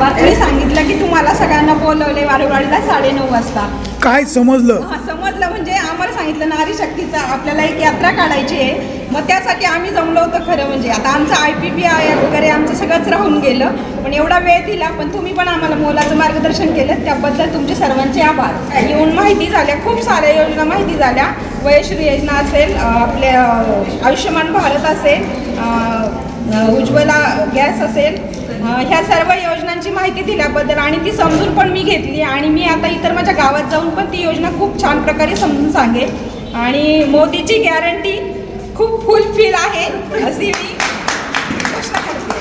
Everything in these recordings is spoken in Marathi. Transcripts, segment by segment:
बातमी सांगितलं की तुम्हाला सगळ्यांना बोलवले वारुवाडीला साडेनऊ वाजता. काय समजलं? हा समजलं म्हणजे आम्हाला सांगितलं नारी शक्तीचा आपल्याला एक यात्रा काढायची आहे. मग त्यासाठी आम्ही जमलो होतो खरं म्हणजे. आता आमचं आय पी बी आय वगैरे आमचं सगळंच राहून गेलं. पण एवढा वेळ दिला पण तुम्ही पण आम्हाला मोलाचं मार्गदर्शन केलं. त्याबद्दल तुमचे सर्वांचे आभार. येऊन माहिती झाल्या खूप साऱ्या योजना माहिती झाल्या. वयश्री योजना असेल आपल्या आयुष्यमान भारत असेल उज्ज्वला गॅस असेल ह्या सर्व योजनांची माहिती दिल्याबद्दल आणि ती समजून पण मी घेतली आणि मी आता इतर माझ्या गावात जाऊन पण ती योजना खूप छान प्रकारे समजून सांगेल. आणि मोदीची गॅरंटी खूप फुलफिल आहे अशी मी घोषणा करते.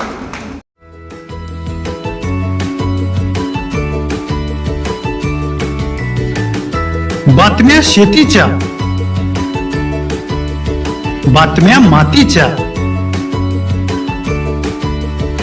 बातम्या शेतीच्या बातम्या मातीच्या